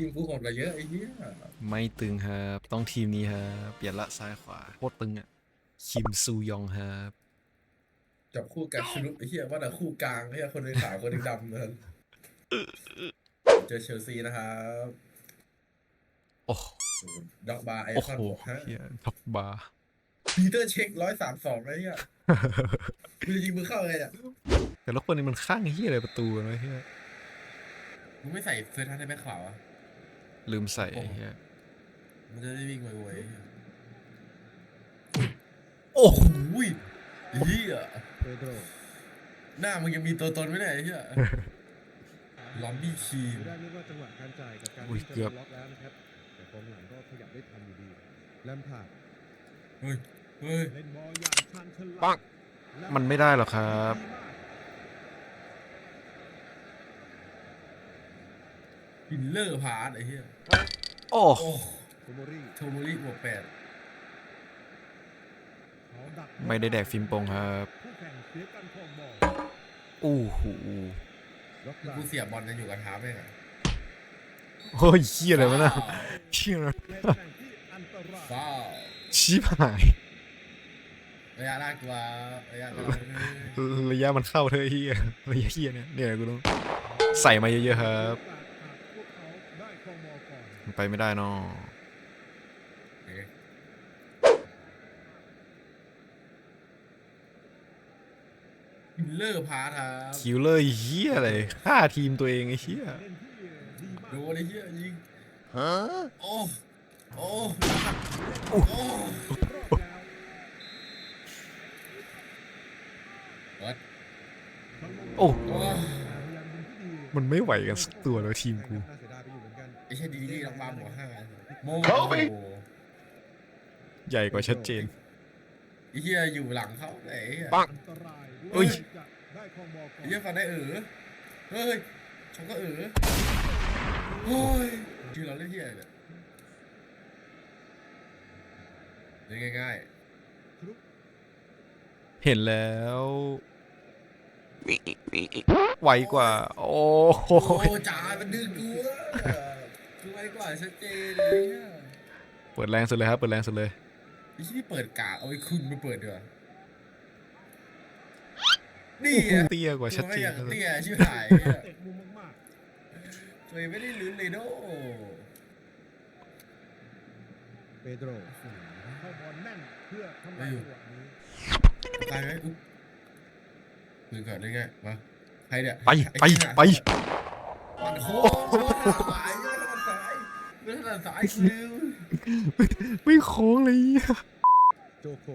ทีมกูหมดกันเยอะไอ้เหี้ยไม่ตึงครับ ต้องทีมนี้ครับเปลี่ยนละซ้ายขวาโคตรตึงอะคิมซูยองครับจับคู่กันสนุกไอ้เหี้ยว่าแต่คู่กลางไอ้เหี้ยคนหนึงขาวคนหนึงดำเลยเจอเชลซีนะครับโอ้ด็อกบาร์ไอโอ้คอนโหบวกฮะเฮียท็อปบาร์ปีเตอร์เช็คร้อยสามสองไอ้เหี้ยคือยิงมือเข้าไงเนี่ยแต่ละคนนี่มันข้างเฮียอะไรประตูกันวะเฮียมึงไม่ใส่เฟอร์ทันในแบ็คขวาวะ ลืมใส่ไอ้เฮียมันจะได้วิ่งไวๆไอ้เหี้ยโอ้โอ้ยไอ้เหี้ยเปโดรหน้ามึงยังมีตัวตนไหมเนี่ยไอ้เหี้ยลอมบี้คีมดูได้ไม่ว่าจังหวะการจ่ายกับการอุ้ยที่จะเกือบล็อกแล้วนะครับ แต่กองหลังก็ขยับได้ทันอยู่ดีแลมพาร์ดเฮ้ยเฮ้ยเล่นบอลอย่างชันฉลาดปังและมันไม่ได้หรอกครับ ดีมากบิลเลอร์พาร์ตไอ้เหี้ยโอ้โอ้โทโมริโทโมริบวกแปดเขาดักไม่ได้แดกฟิล์มโปงครับคู่แข่งเสียกันของบอลอู้หูล็อกหลังกูเสียบบอลจะอยู่กับเท้าแม่งอะโอ้ยเฮียอะไรวะน่ะเฮียอะไรเล่นแข่งที่อันตรายฟ้าวชิบหายระยะน่ากลัวระยะกำลังระยะมันเข้าเธอะไอ้เฮียระยะเฮียเนี่ยเนี่ยกูต้องใส่มาเยอะๆครับ มันไปไม่ได้เนาะบิลเลอร์พาร์ตครับคิวเลอร์เฮียอะไรฆ่าทีมตัวเองไอ้เฮียเล่นที่ดีมากโดนไอ้เหี้ยยิงฮะโอ้โอ้โอ้โอ้รอบแล้วเปิดโอ้โอ้พยายามยิงที่ดีมันไม่ไหวกันสักตัวแล้วทีมกู น่าเสียดายไปอยู่เหมือนกันไอ้เช่ดีดีรักบ้าหมวห้าโม Kobe ใหญ่กว่าชัดเจน ไอ้เหี้ยอยู่หลังเขาไอ้เหี้ยปังอันตรายเอ้ยจะได้ครองบอลก่อไอ้นเหี้ยฟันได้เออเฮ้ยเขาก็เออโอ้ยชื่อเราเล่นเหี้ยอะไรเนี่ยเล่นง่ายเห็นแล้ว ไวกว่า โอ้ๆโหโอ้จ่ามันดึงกูอะคื อไว้กว่าชัดเจนเลยเนี่ยเปิดแรงสุดเลยครับ เปิดแรงสุดเลย ไอ้ที่นี่เปิดกากเอาไอ้คุณมาเปิดเดือนี่อะเตี้ยกว่าชัดตัวเจไม่อนย่างเลยเตี้ยชิบหายอะเตะมุมมากเลยไม่ได้ลุ้นเลยโดๆเปโดรเข้าบอลแน่นเพื่อทำลายจังหวะนี้ตายไหมอุ๊บปืนก่อนได้ไงมาใครเนี่ยไป ไป ไป มันโค้งโค้งถนัดสายไม่ถนัดสาย ไม่ถนัดสายคือไม่โค้งเลยเหี้ยโจโค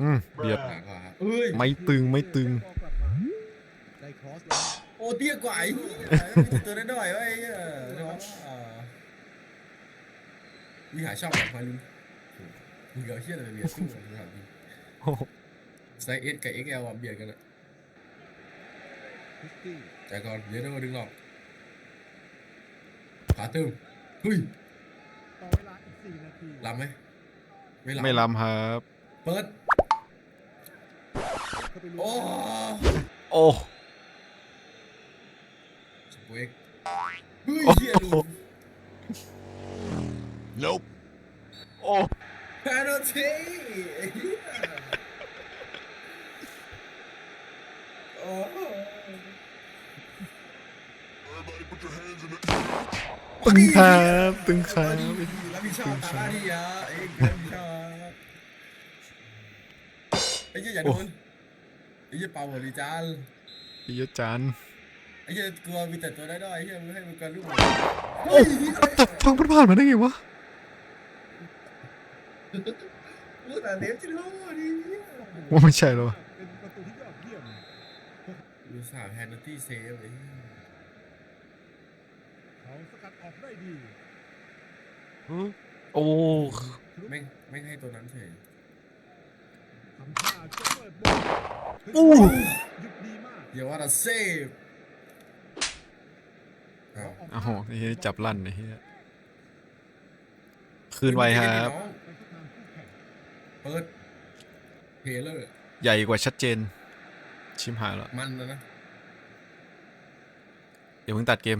อืมเบียดหนักกว่าเอ้ยไม่ตึงไม่ตึง ได้คอสแล้วโอ้เตี้ยกว่าไอ้เหี้ยตัวน้อยๆไว้ไอ้เน้องอ่าวิหารช่องแบบพาลุนมึงเอาเชี่ยอะไรไปเบียดสู้กันถามจริงโอ้โหไซส์ S กับ XL อะเบียดกันอะคริสตี้แต่ก่อนเดี๋ยวเราดึงหรอก ขาตึงเฮ้ยต่อเวลาอีก4นาทีลำไหมไม่ลำไม่ล้ำครับ เปิด เข้าไปลุ้นโอ้โอ้ สเปกเฮ้ยเฮียดู Nope โอ้แพนอทีไอ้เหี้ยโอ้ ตึงครับตึงครับรับผิดชอบตามหน้าที่อะเองรับผิดชอบไอ้เหี้ยอย่าโดนไอ้เหี้ยเป่าหัวดิจานไอ้เหี้ยจันไอ้เหี้ยกลัวมีแต่ตัวได้อยๆไอ้เหี้ยมึงให้มึงกันลูกโอ้แต่ฟังมันผ่านมาได้ไงวะลูกแต่เล็บจิโร่ดิว่าไม่ใช่หรอเป็นประตูที่ยอดเยี่ยมลูกสาวแพนอตี้เซฟไอ้ เหี้ยเขาสกัดออกได้ดีโอ้ไม่งไม่งให้ตัวนั้นเฉยทำท่าจะเปิดบอลอู้หยุดดีมากอย่าว่าแต่เซฟอ้าวโอ้โหไอ้เหี้ยจับลั่นไอ้เหี้ยคืนไวครับไปที่ทางคู่แข่งเปิดเพลเลอร์ใหญ่กว่าชัดเจน ชิมหายแล้วมันนะนะ เดี๋ยวเพิ่งตัดเกม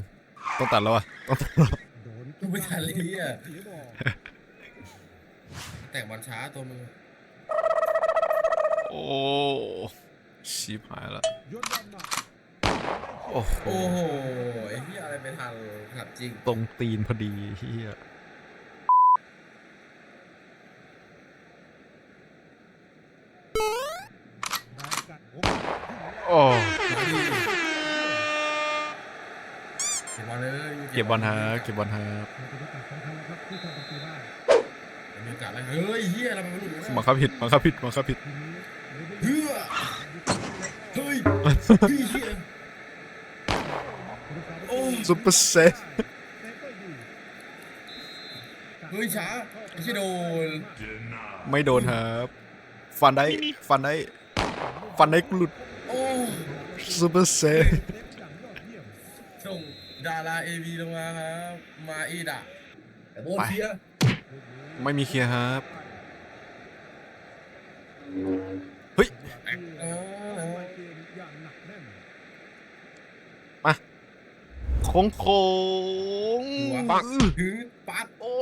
ต้องตัดแล้วอะต้องตัดแล้วโดนกูไม่ทันเลยเฮียเสียบอลแต่งบอลช้าตัวมึงโอ้ชิบหายละยนต์บอลมาโอ้โหโอ้โหไอ้เฮียอะไรไปทันขัดจริง ตรงตีนพอดีเฮีย เก็บบอลเลยเก็บบอลฮะเก็บบอลฮะเป็นโอกาสสำคัญแล้วครับที่ทำประตูได้มีโอกาสแล้วเฮ้ยเฮียอะไรมันหลุดบังคับผิดบังคับผิดบังคับผิดทีนี้เฮือเฮ้ยเฮ้ยเฮียโอ้ซุปเปอร์เซฟเฮ้ยช้าไอ้เฮียโดนไม่โดนครับฟันได้ฟันได้ฟันได้หลุดโอ้ซุปเปอร์เซฟส่ง ดาราเอวีลงมาครับมาอีดะแต่โบนเฮียไม่มีเคลียร์ครับ เฮ้ยอ๋อโค้งโค้งหัวปักถึงปัดโอ้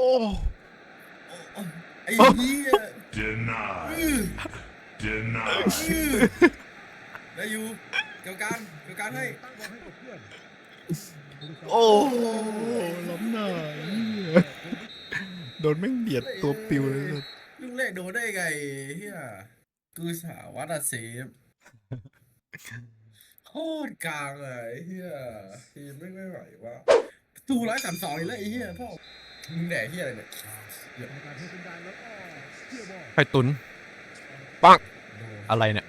ไอ้เหี้ย Denied. อื้อ Denied. อื้อได้อยู่เกี่ยวกันเกี่ยวกันให้ โอ้ล้มหน่อยโดนแม่งเบียดตัวปิวเลย ลูกแรกโดนได้ไงเฮียกูสาวัดอะเซฟโคตรกลางเลยไอ้เฮียทีมไม่ไม่ไหววะตูร้อยสามสองอีกแล้วไอ้เฮียพ่อมึงแดกเฮียอะไรเนี่ยไข่ตุนปักโดนอะไรเนี่ย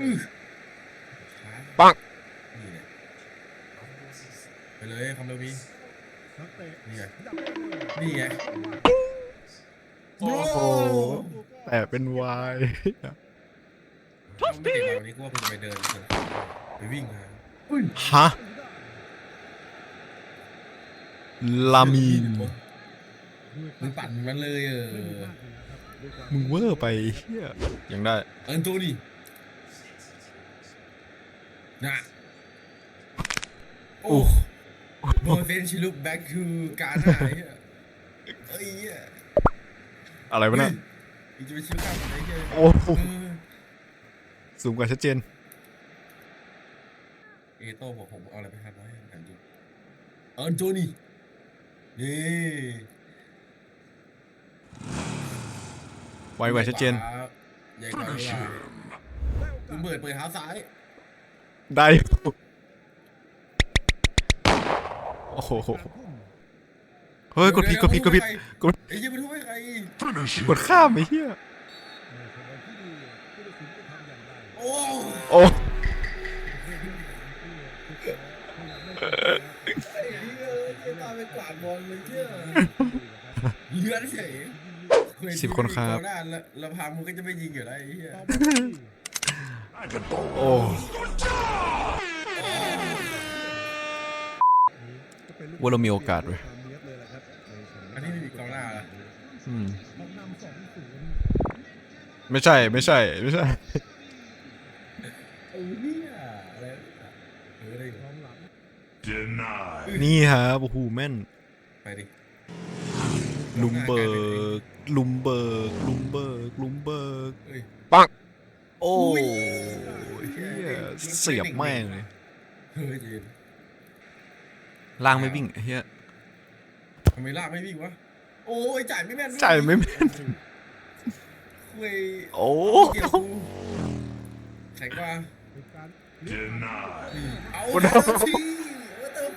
อื้อ ปักนี่แหละไปเลยคำเร็วมีนี่ไงนี่ไงโอ้โหแต่เป็นวายถ้าไม่ติดมาวันนี้กูว่ากูจะไปเดินเถอะไปวิ่งมาฮะลามีนมึงปั่นมันเลยเออมึงเวอร์ไปเฮียยังได้ เอินตัวนี่ นะโอ้โบเซนชิลุกแบ็กทูการหน้าไอ้เหี้ยเอ้ยเหี้ยอะไรวะเนี่ยอีกจะไปชิลุกกันไอ้เหี้ยโอ้โหเออสูงกว่าชัดเจน เอโต้บอกผมเอาอะไรไปทำไว้ถามจริงเอินตัวนี่นี่ไวกว่าชัดเจนใหญ่กว่าใหญ่กว่ามึงเปิดเปิดเท้าซ้าย ได้อยู่โอ้โหเฮ้ยกดผิดกดผิดกดผิดกดไอ้เหี้ยมันทุบให้ใครกดข้ามไอ้เหี้ยโอ้โอ้ไอ้เหี้ยเหี้ยตามไปกวาดบอลเลยเหี้ยเลือนเฉยสิบคนครับกองหน้าแล้วแล้วพามึงก็จะไม่ยิงอยู่แล้วไอ้เหี้ย โอ้ว่าเรามีโอกาสเว้ยอันนี้ไม่มีกองหน้าละอืมมันนำสองศูนย์ไม่ใช่ไม่ใช่ไม่ใช่ไอ้เหี้ยอะไรเออได้อยู่กองหลัง Denied. นี่ครับโอ้โหแม่นไปดิลุมเบิร์กลุมเบิร์กลุมเบิร์กลุมเบิร์กเอ้ยปัก โอ้อุ้ยเฮียเสียบแม่งเลยเฮ้ยเจนล่างไม่วิ่งไอ้เฮียทำไมลากไม่วิ่งวะ โอ้ยจ่ายไม่แม่นด้วยจ่ายไม่แม่นคุยโอ้เกี่ยวกูแข็งกว่าเป็นการ Denied. เอาโอ้โหทีว่าเติม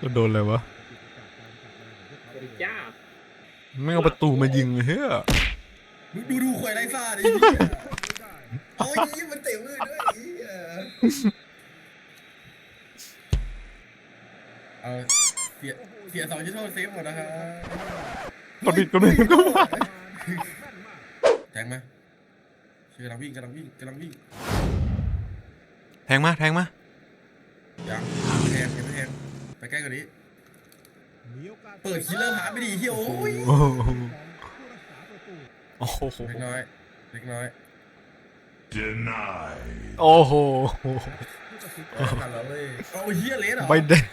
ก็โดนอะไรวะ จ้า ไม่เอาประตูมายิงเฮีย มึงดูดูควายไรซ่าดิโอ้ยนี่มันเตะมือด้วยไอ้เหี้ยเอาเสียเสียสองจุดโทษเซฟหมดนะครับกดผิดกดผิดกดผิดแทงมาชื่อกำลังวิ่งกำลังวิ่งกำลังวิ่งแทงมาแทงมายังไม่แทงยังไม่แทงไปใกล้กว่านี้มีโอกาสเปิดคิลเลอร์หาไม่ดีเฮียโอ้ย โอ้โห โอ้โหเล็กน้อย เล็กน้อย Denied. โอ้โหผู้ตัดสินไม่ทันแล้วเว้ยเอาเฮียเลสเหรอใบแดง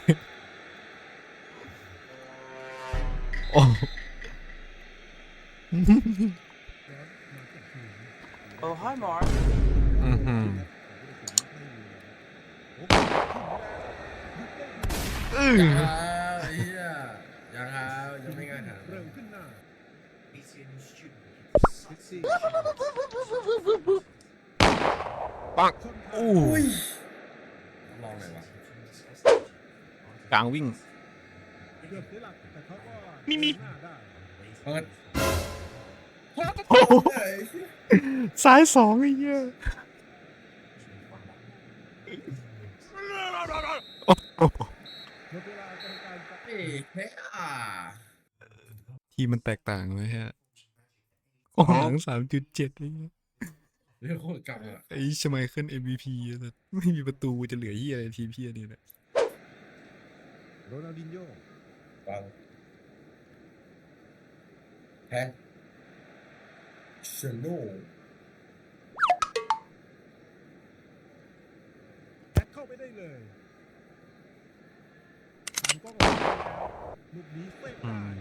โอ้ย้อนมาจากทีม Oh, hi, Mark. อื้อหือโอ้โหไม่มีเลยโอ้โห อื้อ อ่าเฮียยังครับยังไม่ง่ายครับ เริ่มขึ้นหน้าพิกซี่ ปัง ชน อู้ อุ้ยลองหน่อยวะ ก ลางวิ่งเกือบเสียหลักแต่เขาก็มีมีหน้าได้เปิดโอ้โหเฮ้ยซ้ายสองไอ้เหี้ยโอ้โหหมดเวลากรรมการจะเฮ้ยเฮ้ยอะทีมมันแตกต่างไหมฮะกองหลังสามจุดเจ็ดนี่เรื่องโคตรกำอะไอ้ชไมเคิล MVP อะแต่ไม่มีประตูจะเหลือเหี้ยอะไรทีมเพี้ยนี่แหละ โรนัลดินโญ่ฟังแฮงเชโน่แท็กเข้าไปได้เลยตามกล้องหลังไปแล้วลูกนี้เฟ้งอืได้ม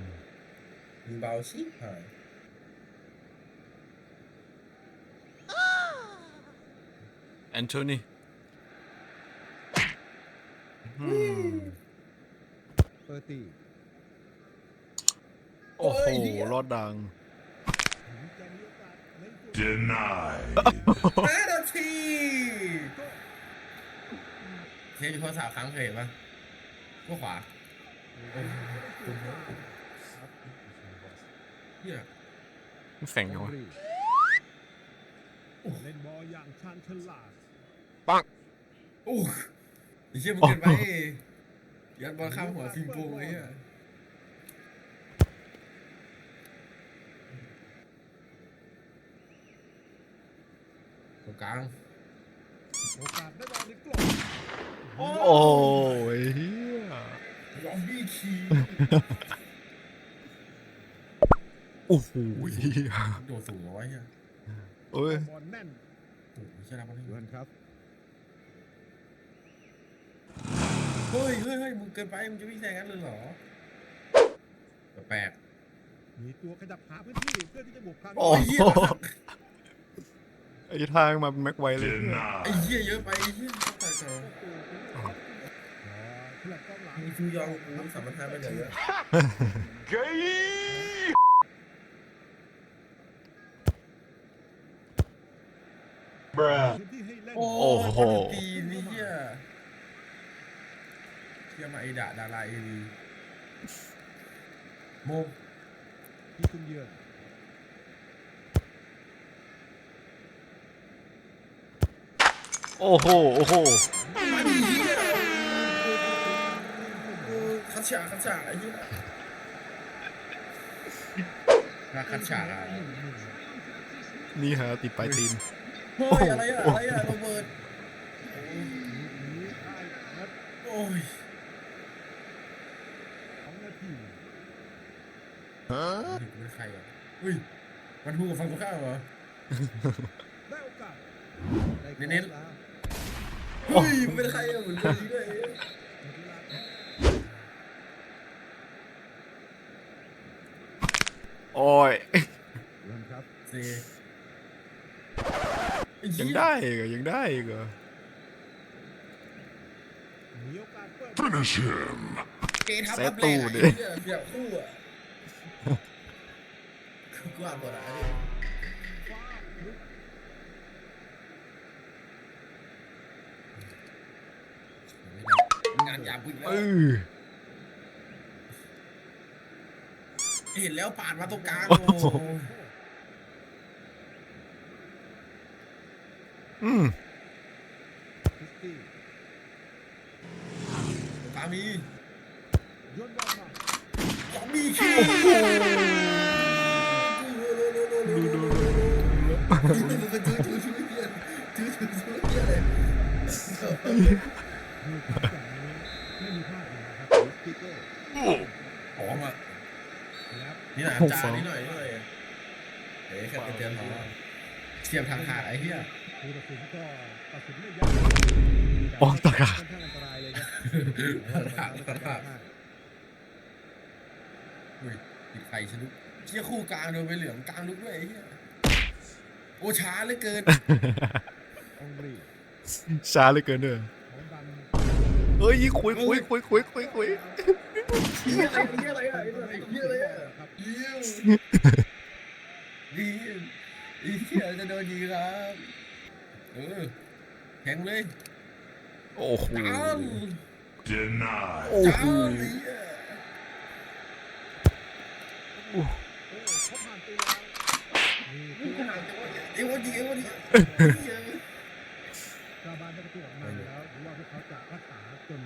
ยิงเบาชิบหายแอนโทนีอืม เปอร์ ตีโอ้โหรอดดังถึงจะมีโอกาสในตัว Denied. แปดนาทีเทปโทรศัพท์ค้างเคยเห็นปะก็ขวาเฮียแข่งกันวะเล่นบอลอย่างชาญฉลาดปังโอ้ไอ้เชี่ยมึงเกินไป ยัดบอลข้ามหัวฟิล์มโปงเลยเฮียตรงกลางโอกาสได้บอลในกล่องโอ้โอ้ยเฮียลอมบี้คีโอ้โหเฮียโดดสูงเอาไว้เฮียเอ้ย บอลแน่นโอ้โหเชี่ยรับมันเดือนครับ ฮ้ยเฮ้ยเฮ้ยมึงเกินไป มึงจะวิ่งแซงกันเลยเหรอ แปลกมีตัวขยับหาพื้นที่เพื่อที่จะบวกพลังโอ้โอ้ยเหี้ยไอ้ทางมาเป็นแม็กไวเลยไอ้ Denied. เหี้ยเยอะไปไอ้เหี้ยเข้าไปเถอะโอ้โหขยับกล้องหลังมึงฟิวยองกูสามพันห้าไปเลยเยอะ Bruh. พื้นที่ให้เล่น โอ้ โอ้โห ตีนี่เหี้ย เหี้ยมาไอดะดาราเอวีโมที่คุณเยือนโอ้โห โอ้โหมาดิเหี้ยเออคัดฉากคัดฉากไอ้เหี้ยน่าคัดฉากอะนี่ฮะติดปลายตีนเฮ้ยอะไรอะอะไรอะโรเบิร์ตลูกนี้ได้นัดโอ้ย สองนาที นี่กูเป็นใครอะอุ้ยมันพูดกับฟังตัวข้ามเหรอได้โอกาสได้เน้นๆแล้วเฮ้ยมึงเป็นใครอะเหมือนคนนี้ด้วยหมดเวลาครับโอ้ยเริ่มครับเซไอ้ยัเหี้งได้อีกเหรอยังได้อีกเหรอมีโอกาสเปิด Finish him. เกย์ทับเซรัตบตู้แรงดิไอ้เหี้ยเสียบคู่อะ กูอ่านบทอะไอ้เนี่ยฟ้าลุกงานหยาบกูอีกแล้เอวอเห็นแล้วปาดมาตรงกลางโอ้โอ้โหโหอืม มอะแล้วนี่หน่อยจานนี่หน่อยนี่หน่อยเฮ้ยแค่เตือนหอมเสียบทางขาดไอ้เหี้ยผู้ตัดสินก็ตัดสินไม่ยากโอ้ตะขาดค่อนข้างอันตรายเลยครับทางขาดทางขาดอุ้ยติดไฟชะลุกเชี่ยคู่กลางโดนไปเหลืองกลางลุกด้วยไอ้เหี้ยโอ้ช้าเหลือเกินองรีช้าเหลยเกินเด้อของดันเฮ้ยคุยคุยคุยคุยคุยคุยเหี้ย อะไรอะไรอะเหี้ยอะไรอะครับเหี้ยดีอีเหี้ยจะโดนยิงครับเออแทงเลยโอ้โหจ้าง Denied. โอ้โหจ้างไอ้เหี้ยโอ้เขาผ่านไปแล้วนี่นี่คือขนาดเอวดีเอวดีเหี้ยชาวบ้านได้ประตูออกมาแล้วหรือว่าพวกเขาจะรักษาจน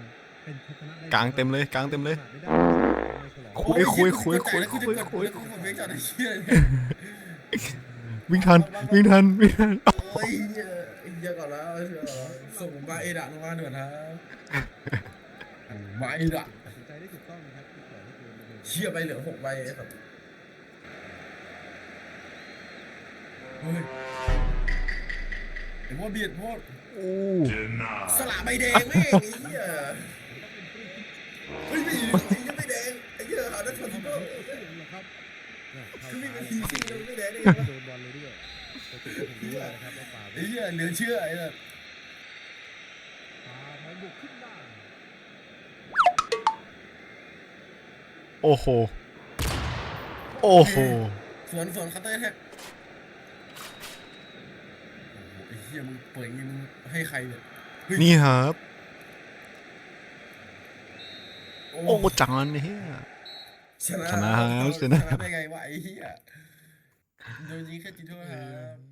เป็นชัยชนะได้กลางเต็มเลยกลางเต็มเลยไม่ได้ไม่ฉลองคุยคุยคุยคุยคุยคุยคุยคุยเบรกจอดไอ้เหี้ยเนี่ยวิ่งทันวิ่งทันวิ่งทันโอ้ยเหี้ยเหี้ยก่อนแล้วเหี้ยก่อนแล้วส่งมาเอดะลงมาหน่อยครับมาเอดะตัดสินใจได้ถูกต้องนะครับที่ปล่อยให้เกมดำเนินเชี่ยไปเหลือหกใบครับเฮ้ยไอ้พวกเบียดพวกโอ้ Denied. สละใบแดงแม่งไอ้เหี้ย เฮ้ยไม่ยังไม่แดงไอ้เหี้ยหาได้ทันทีก็ครับเนี่ยเข้าคือซ้าไม่ยเป็นทีซิ่งเลยไม่แดงได้ไงวะโดนบอลเลยด้วยแต่ถูกก็ถูกด้วยนะครับว่าฝ่าไอ้เหี้ยเหลือเชื่อไอ้เนี่ยฝ่าบอลบุกขึ้นได้โอ้โห โอ้โหสวนสวนคัตเตอร์แท็กโอ้โหไอ้เหี้ยมึงเปิดอย่างงี้มึงให้ใครเนี่ยนี่ครับ โอ้โอ้จานเนี่ยชนะชนะครับชชนะนะได้ไงวะไอ้เหี้ยโดนยิงแค่จุดโทษครับ